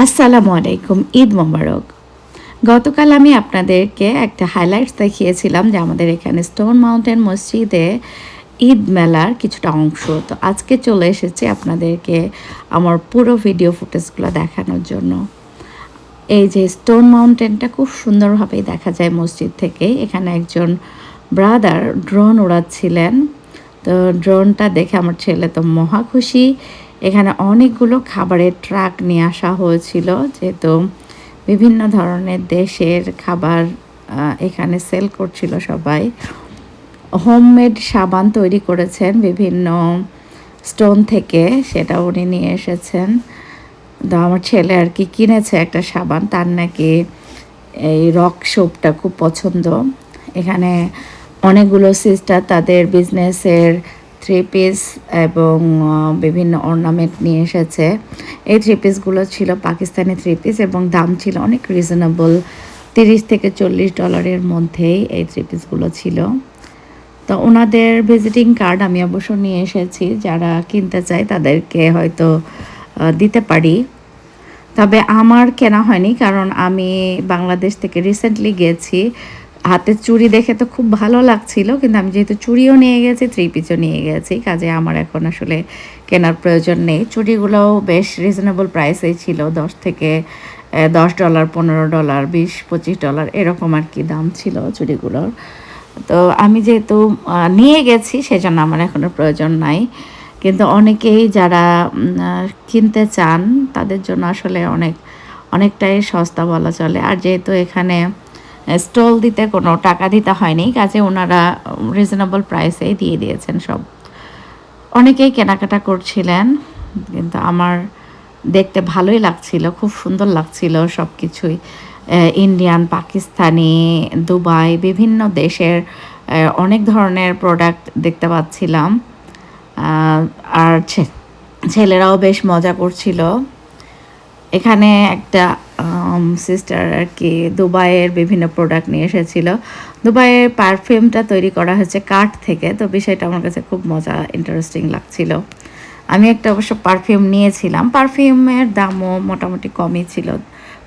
আসসালামু আলাইকুম, ঈদ মোবারক। গতকাল আমি আপনাদেরকে একটা হাইলাইটস দেখিয়েছিলাম যে আমাদের এখানে স্টোন মাউন্টেন মসজিদে ঈদ মেলার কিছুটা অংশ। তো আজকে চলে এসেছি আপনাদেরকে আমার পুরো ভিডিও ফুটেজগুলো দেখানোর জন্য। এই যে স্টোন মাউন্টেনটা খুব সুন্দরভাবেই দেখা যায় মসজিদ থেকে। এখানে একজন ব্রাদার ড্রোন উড়াচ্ছিলেন। তো ড্রোনটা দেখে আমার ছেলে তো মহা খুশি। এখানে অনেকগুলো খাবারের ট্রাক নিয়ে আসা হয়েছিল, যেহেতু বিভিন্ন ধরনের দেশের খাবার এখানে সেল করছিল সবাই। হোমমেড সাবান তৈরি করেছেন বিভিন্ন স্টোন থেকে, সেটা উনি নিয়ে এসেছেন। তো আমার ছেলে আর কি কিনেছে একটা সাবান, তার নাকি এই রক সোপটা খুব পছন্দ। এখানে অনেকগুলো সিস্টার তাদের বিজনেসের থ্রি পিস এবং বিভিন্ন অর্নামেন্ট নিয়ে এসেছে। এই থ্রি পিসগুলো ছিল পাকিস্তানি থ্রি পিস এবং দাম ছিল অনেক রিজনেবল তিরিশ থেকে চল্লিশ ডলারের মধ্যেই এই থ্রি পিসগুলো ছিল। তো ওনাদের ভিজিটিং কার্ড আমি অবশ্য নিয়ে এসেছি। যারা কিনতে চায় তাদেরকে হয়তো দিতে পারি। তবে আমার কেনা হয়নি কারণ আমি বাংলাদেশ থেকে রিসেন্টলি গেছি। হাতে চুড়ি দেখে তো খুব ভালো লাগছিল, কিন্তু আমি যেহেতু চুড়িও নিয়ে গেছি থ্রি পিসও নিয়ে গেছি, কাজে আমার এখন আসলে কেনার প্রয়োজন নেই। চুড়িগুলোও বেশ রিজনেবল প্রাইসেই ছিল, দশ থেকে দশ ডলার, পনেরো ডলার, বিশ, পঁচিশ ডলার, এরকম আর কি দাম ছিল চুড়িগুলোর। তো আমি যেহেতু নিয়ে গেছি, সেজন্য আমার এখনও প্রয়োজন নাই। কিন্তু অনেকেই যারা কিনতে চান, তাদের জন্য আসলে অনেক, অনেকটাই সস্তা বলা চলে। আর যেহেতু এখানে স্টল দিতে কোনো টাকা দিতে হয়নি, কাজে ওনারা রিজনেবল প্রাইসেই দিয়ে দিয়েছেন সব। অনেকেই কেনাকাটা করছিলেন, কিন্তু আমার দেখতে ভালোই লাগছিল, খুব সুন্দর লাগছিল সব কিছুই ইন্ডিয়ান পাকিস্তানি দুবাই বিভিন্ন দেশের অনেক ধরনের প্রোডাক্ট দেখতে পাচ্ছিলাম। আর ছেলেরাও বেশ মজা করছিল। এখানে একটা সিস্টার আর কি দুবাইয়ের বিভিন্ন প্রোডাক্ট নিয়ে এসেছিল। দুবাইয়ের পারফিউমটা তৈরি করা হয়েছে কাঠ থেকে, তো বিষয়টা আমার কাছে খুব মজা ইন্টারেস্টিং লাগছিল। আমি একটা অবশ্য পারফিউম নিয়েছিলাম। পারফিউমের দামও মোটামুটি কমই ছিল,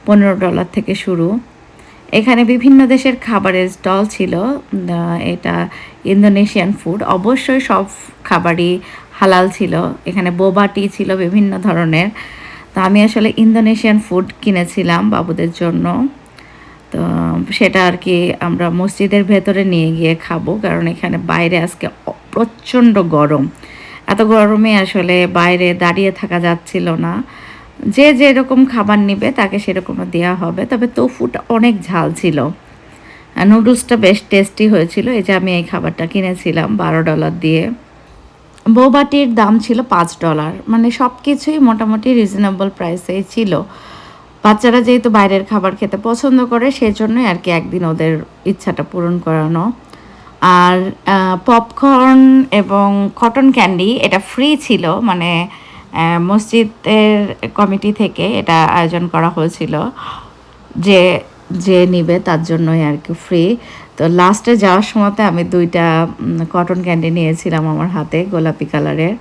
পনেরো ডলার থেকে শুরু। এখানে বিভিন্ন দেশের খাবারের স্টল ছিল এটা ইন্দোনেশিয়ান ফুড অবশ্যই সব খাবারই হালাল ছিল। এখানে বোবাটি ছিল বিভিন্ন ধরনের। তো আমি আসলে ইন্দোনেশিয়ান ফুড কিনেছিলাম বাবুদের জন্য। তো সেটা আর কি আমরা মসজিদের ভেতরে নিয়ে গিয়ে খাব, কারণ এখানে বাইরে আজকে প্রচণ্ড গরম। এত গরমে আসলে বাইরে দাঁড়িয়ে থাকা যাচ্ছিল না। যে যেরকম খাবার নিবে তাকে সেরকম দেওয়া হবে। তবে তোফুটা অনেক ঝাল ছিল। নুডলসটা বেশ টেস্টি হয়েছিল। এই যে আমি এই খাবারটা কিনেছিলাম, বারো ডলার দিয়ে। বৌবাটির দাম ছিল পাঁচ ডলার। মানে সব কিছুই মোটামুটি রিজনেবল প্রাইসেই ছিল। বাচ্চারা যেহেতু বাইরের খাবার খেতে পছন্দ করে, সেজন্যই আর কি একদিন ওদের ইচ্ছাটা পূরণ করানো। আর পপকর্ন এবং কটন ক্যান্ডি এটা ফ্রি ছিল। মানে মসজিদের কমিটি থেকে এটা আয়োজন করা হয়েছিল। যে যে নিবে তার জন্যই আর কি ফ্রি তো লাস্টে যাওয়ার সময়তে আমি দুইটা কটন ক্যান্ডি নিয়েছিলাম আমার হাতে গোলাপি কালারের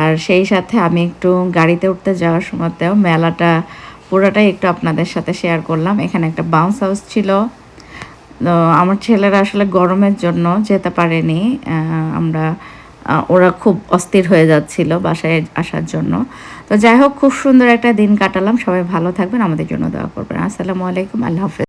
আর সেই সাথে আমি একটু গাড়িতে উঠতে যাওয়ার সময়তেও মেলাটা পুরোটাই একটু আপনাদের সাথে শেয়ার করলাম। এখানে একটা বাউন্স হাউস ছিল। আমার ছেলেরা আসলে গরমের জন্য যেতে পারেনি। আমরা ওরা খুব অস্থির হয়ে যাচ্ছিল বাসায় আসার জন্য। তো যাই হোক, খুব সুন্দর একটা দিন কাটালাম। সবাই ভালো থাকবেন, আমাদের জন্য দোয়া করবেন। আসসালামু আলাইকুম, আল্লাহ হাফেজ।